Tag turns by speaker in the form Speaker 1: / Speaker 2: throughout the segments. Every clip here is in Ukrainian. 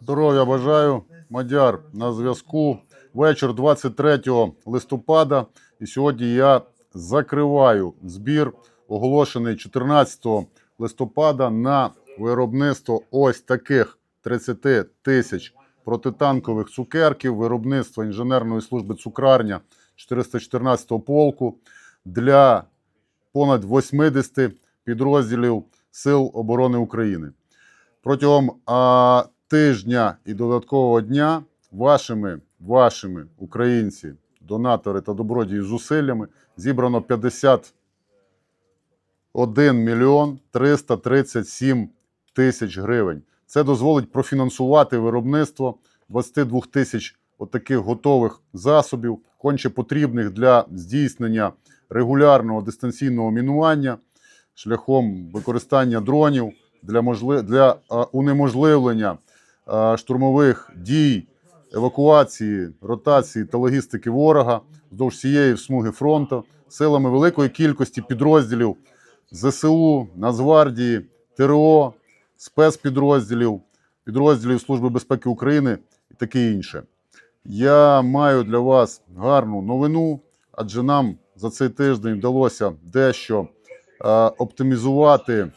Speaker 1: Здоров'я бажаю. Мадяр на зв'язку. Вечір 23 листопада. І сьогодні я закриваю збір, оголошений 14 листопада на виробництво ось таких 30 тисяч протитанкових цукерків виробництва інженерної служби цукрарня 414 полку для понад 80 підрозділів Сил оборони України. Протягом а, тижня і додаткового дня вашими, вашими українці, донатори та добродії зусиллями зібрано 51 мільйон 337 тисяч гривень. Це дозволить профінансувати виробництво 22 тисяч отаких готових засобів, конче потрібних для здійснення регулярного дистанційного мінування шляхом використання дронів для, можли... для унеможливлення штурмових дій, евакуації, ротації та логістики ворога вздовж всієї смуги фронту силами великої кількості підрозділів ЗСУ, Нацгвардії, ТРО, спецпідрозділів, підрозділів Служби безпеки України і таке інше. Я маю для вас гарну новину, адже нам за цей тиждень вдалося дещо оптимізувати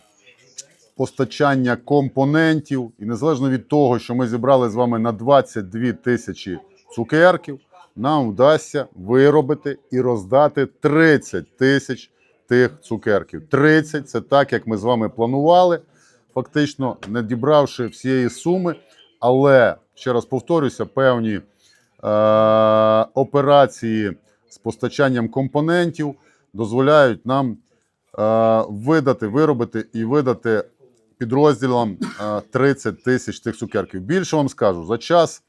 Speaker 1: постачання компонентів. І незалежно від того, що ми зібрали з вами на 22 тисячі цукерків, нам вдасться виробити і роздати 30 тисяч тих цукерків. 30 – це так, як ми з вами планували, фактично не дібравши всієї суми. Але ще раз повторюся, певні е, операції з постачанням компонентів дозволяють нам е, видати, виробити і видати підрозділам е, 30 тисяч тих цукерків. Більше вам скажу, за час,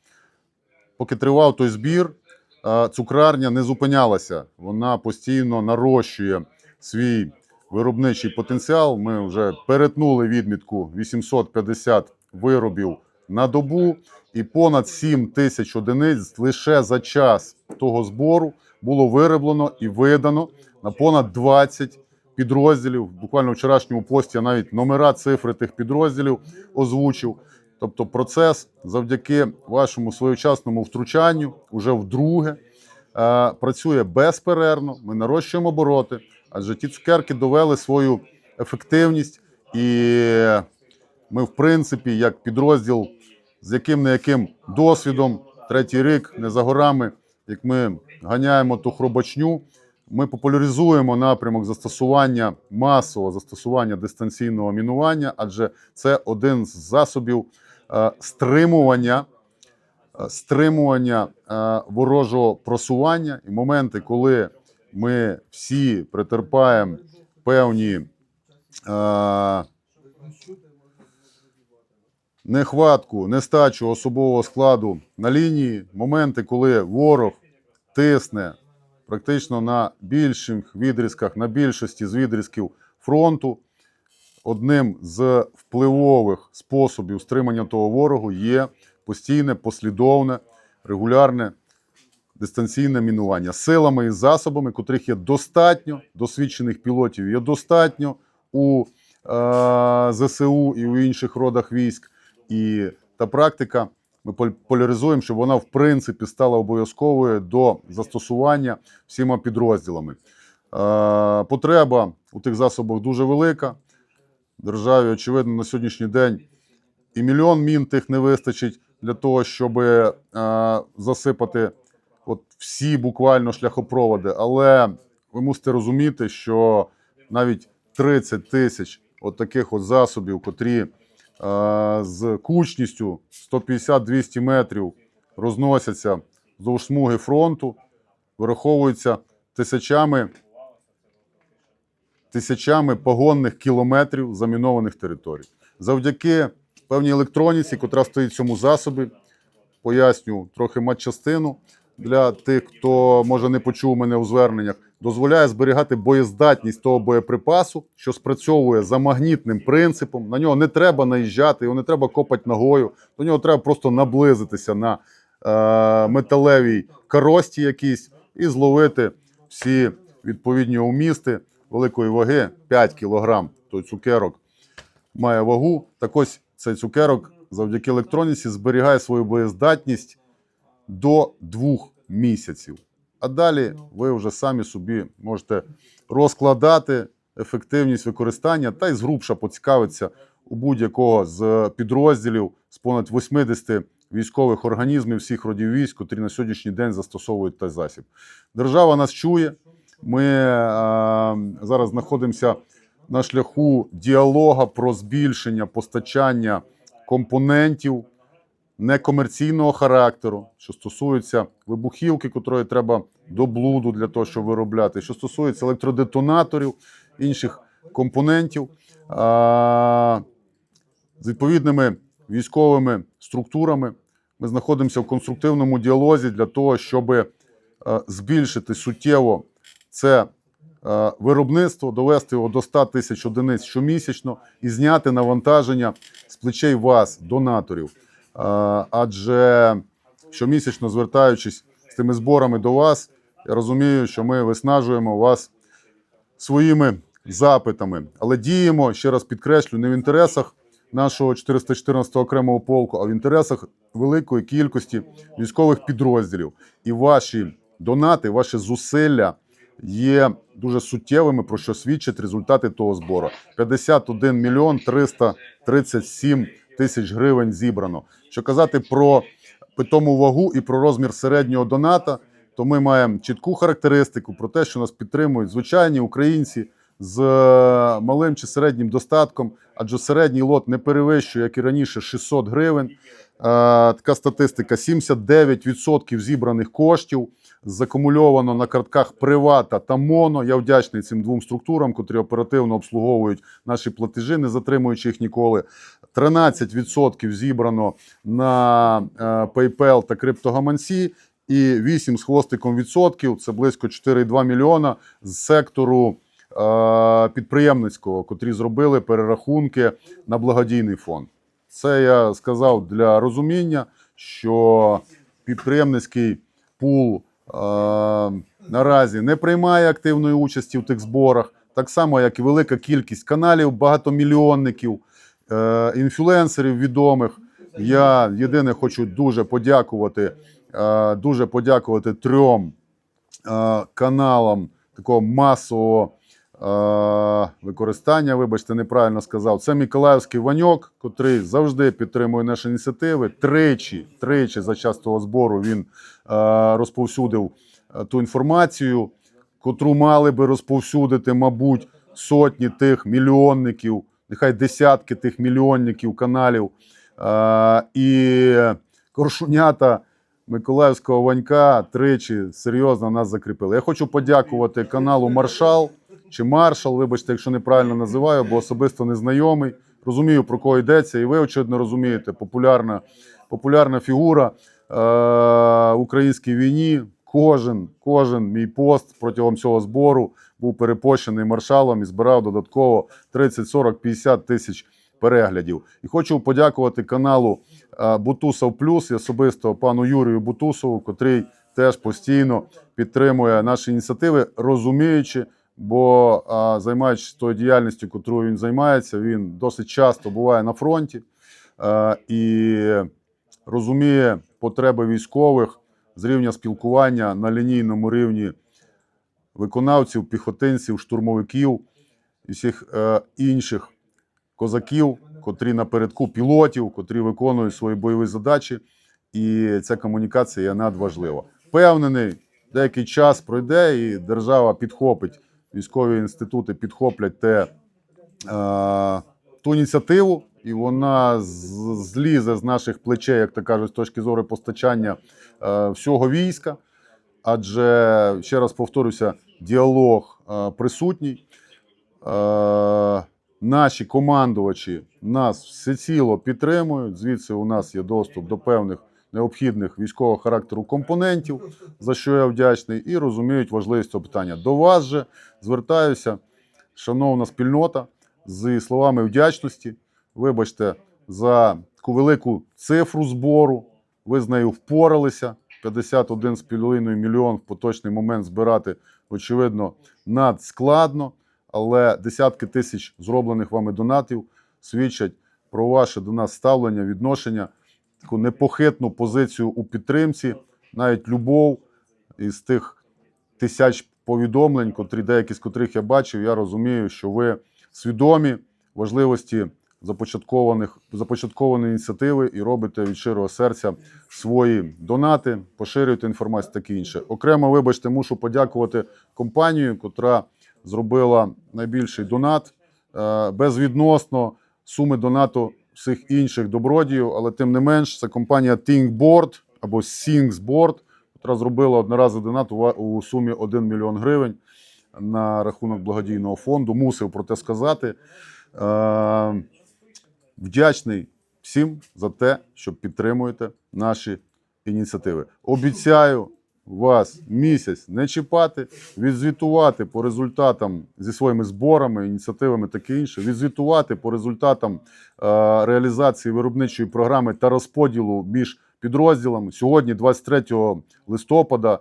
Speaker 1: поки тривав той збір, е, цукрарня не зупинялася. Вона постійно нарощує свій виробничий потенціал. Ми вже перетнули відмітку 850 виробів на добу, і понад 7 тисяч одиниць лише за час того збору було вироблено і видано на понад 20 підрозділів. Буквально в вчорашньому пості я навіть номера, цифри тих підрозділів озвучив. Тобто, процес завдяки вашому своєчасному втручанню уже вдруге е, працює безперервно. Ми нарощуємо обороти, адже ті цукерки довели свою ефективність, і ми, в принципі, як підрозділ з яким не яким досвідом, третій рік, не за горами, як ми ганяємо ту хробачню, ми популяризуємо напрямок застосування масового застосування дистанційного мінування, адже це один з засобів е, стримування, е, стримування е, ворожого просування і моменти, коли ми всі претерпаємо певні. Нехватку, нестачу особового складу на лінії, моменти, коли ворог тисне практично на більших відрізках, на більшості з відрізків фронту. Одним з впливових способів стримання того ворогу є постійне, послідовне, регулярне дистанційне мінування силами і засобами, котрих є достатньо, досвідчених пілотів є достатньо у е, ЗСУ і у інших родах військ. І та практика ми поляризуємо, щоб вона в принципі стала обов'язковою до застосування всіма підрозділами. Е, потреба у тих засобах дуже велика. Державі, очевидно, на сьогоднішній день і мільйон мін тих не вистачить для того, щоб е, засипати от всі буквально шляхопроводи. Але ви мусите розуміти, що навіть 30 тисяч от таких от засобів, котрі з кучністю 150-200 метрів розносяться вздовж смуги фронту, вираховуються тисячами, тисячами погонних кілометрів замінованих територій. Завдяки певній електроніці, котра стоїть в цьому засобі, поясню трохи матчастину для тих, хто може не почув мене у зверненнях, дозволяє зберігати боєздатність того боєприпасу, що спрацьовує за магнітним принципом. На нього не треба наїжджати, його не треба копати ногою. До нього треба просто наблизитися на е, металевій корості якійсь і зловити всі відповідні умісти великої ваги 5 кг. Той цукерок має вагу. Так ось цей цукерок завдяки електроніці зберігає свою боєздатність до двох місяців. А далі ви вже самі собі можете розкладати ефективність використання та й згрубша поцікавитися у будь-якого з підрозділів з понад 80 військових організмів всіх родів військ, котрі на сьогоднішній день застосовують той засіб. Держава нас чує. Ми е, зараз знаходимося на шляху діалога про збільшення постачання компонентів некомерційного характеру, що стосується вибухівки, котрої треба до блуду для того, щоб виробляти, що стосується електродетонаторів, інших компонентів. А, з відповідними військовими структурами ми знаходимося в конструктивному діалозі для того, щоб е, збільшити суттєво це е, виробництво, довести його до 100 тисяч одиниць щомісячно і зняти навантаження з плечей вас, донаторів. Адже щомісячно звертаючись з тими зборами до вас, я розумію, що ми виснажуємо вас своїми запитами, але діємо, ще раз підкреслю, не в інтересах нашого 414 окремого полку, а в інтересах великої кількості військових підрозділів. І ваші донати, ваші зусилля є дуже суттєвими, про що свідчать результати того збору. 51 мільйон 337 тисяч гривень зібрано. Що казати про питому вагу і про розмір середнього доната, то ми маємо чітку характеристику про те, що нас підтримують звичайні українці з е, малим чи середнім достатком, адже середній лот не перевищує, як і раніше, 600 гривень. Е, Така статистика: 79% зібраних коштів закумульовано на картках Привата та Моно. Я вдячний цим двом структурам, котрі оперативно обслуговують наші платежі, не затримуючи їх ніколи. 13% зібрано на е, PayPal та криптогаманці, і 8 з хвостиком відсотків це близько 4,2 мільйона з сектору е, підприємницького, котрі зробили перерахунки на благодійний фонд. Це я сказав для розуміння, що підприємницький пул е, наразі не приймає активної участі в тих зборах, так само, як і велика кількість каналів, багатомільйонників, е, інфлюенсерів відомих. Я єдине хочу дуже подякувати, е, дуже подякувати трьом е, каналам такого масового використання. Вибачте, неправильно сказав. Це Миколаївський Ваньок, котрий завжди підтримує наші ініціативи. Тричі, тричі за час того збору він е, розповсюдив е, ту інформацію, котру мали би розповсюдити, мабуть, сотні тих мільйонників, нехай десятки тих мільйонників каналів. Е, і Коршунята Миколаївського Ванька тричі серйозно нас закріпили. Я хочу подякувати каналу Маршал чи Маршал, вибачте, якщо неправильно називаю, бо особисто незнайомий. Розумію, про кого йдеться, і ви, очевидно, розумієте, популярна, популярна фігура е, українській війні. Кожен, кожен мій пост протягом цього збору був перепощений маршалом і збирав додатково 30, 40, 50 тисяч переглядів. І хочу подякувати каналу е, Бутусов Плюс і особисто пану Юрію Бутусову, котрий теж постійно підтримує наші ініціативи, розуміючи, бо е, займаючись тою діяльністю, котрою він займається, він досить часто буває на фронті е, і розуміє потреби військових з рівня спілкування на лінійному рівні виконавців, піхотинців, штурмовиків і всіх е, інших козаків, котрі напередку пілотів, котрі виконують свої бойові задачі. І ця комунікація є надважлива. Впевнений, деякий час пройде, і держава підхопить, військові інститути підхоплять те, е, ту ініціативу, і вона злізе з наших плечей, як то кажуть, з точки зору постачання е, всього війська. Адже, ще раз повторюся, діалог е, присутній. Наші командувачі нас всеціло підтримують. Звідси у нас є доступ до певних необхідних військового характеру компонентів, за що я вдячний, і розуміють важливість цього питання. До вас же звертаюся, шановна спільнота, зі словами вдячності. Вибачте за таку велику цифру збору. Ви з нею впоралися. 51,5 мільйон в поточний момент збирати, очевидно, надскладно, але десятки тисяч зроблених вами донатів свідчать про ваше до нас ставлення, відношення, таку непохитну позицію у підтримці, навіть любов із тих тисяч повідомлень, котрі деякі з котрих я бачив, я розумію, що ви свідомі важливості започаткованих започаткованої ініціативи і робите від щирого серця свої донати, поширюєте інформацію, таке інше. Окремо, вибачте, мушу подякувати компанію, котра зробила найбільший донат е, безвідносно суми донату всіх інших добродіїв, але тим не менш, це компанія ThinkBoard або SingsBoard, яка зробила одноразовий донат у сумі 1 мільйон гривень на рахунок благодійного фонду. Мусив про те сказати. Е, Вдячний всім за те, що підтримуєте наші ініціативи. Обіцяю вас місяць не чіпати, відзвітувати по результатам зі своїми зборами, ініціативами таке інше, відзвітувати по результатам е, реалізації виробничої програми та розподілу між підрозділами. Сьогодні, 23 листопада, е,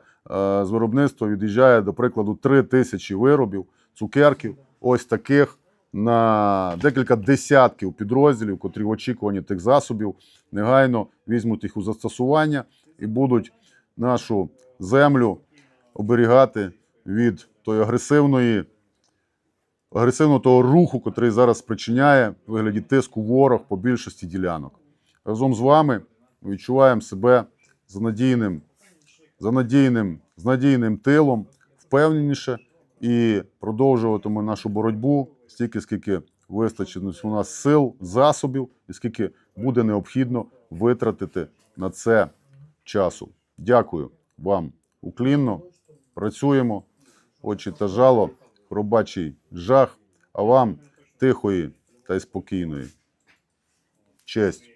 Speaker 1: з виробництва від'їжджає, до прикладу, 3 тисячі виробів, цукерків, ось таких на декілька десятків підрозділів, котрі в очікуванні тих засобів негайно візьмуть їх у застосування і будуть нашу землю оберігати від тої агресивної, агресивного того руху, котрий зараз спричиняє в вигляді тиску ворог по більшості ділянок. Разом з вами ми відчуваємо себе за надійним, за надійним, з надійним тилом, впевненіше і продовжуватимемо нашу боротьбу стільки, скільки вистачить у нас сил, засобів, і скільки буде необхідно витратити на це часу. Дякую вам уклінно. Працюємо, очі та жало, хробачий жах, а вам тихої та й спокійної. Честь.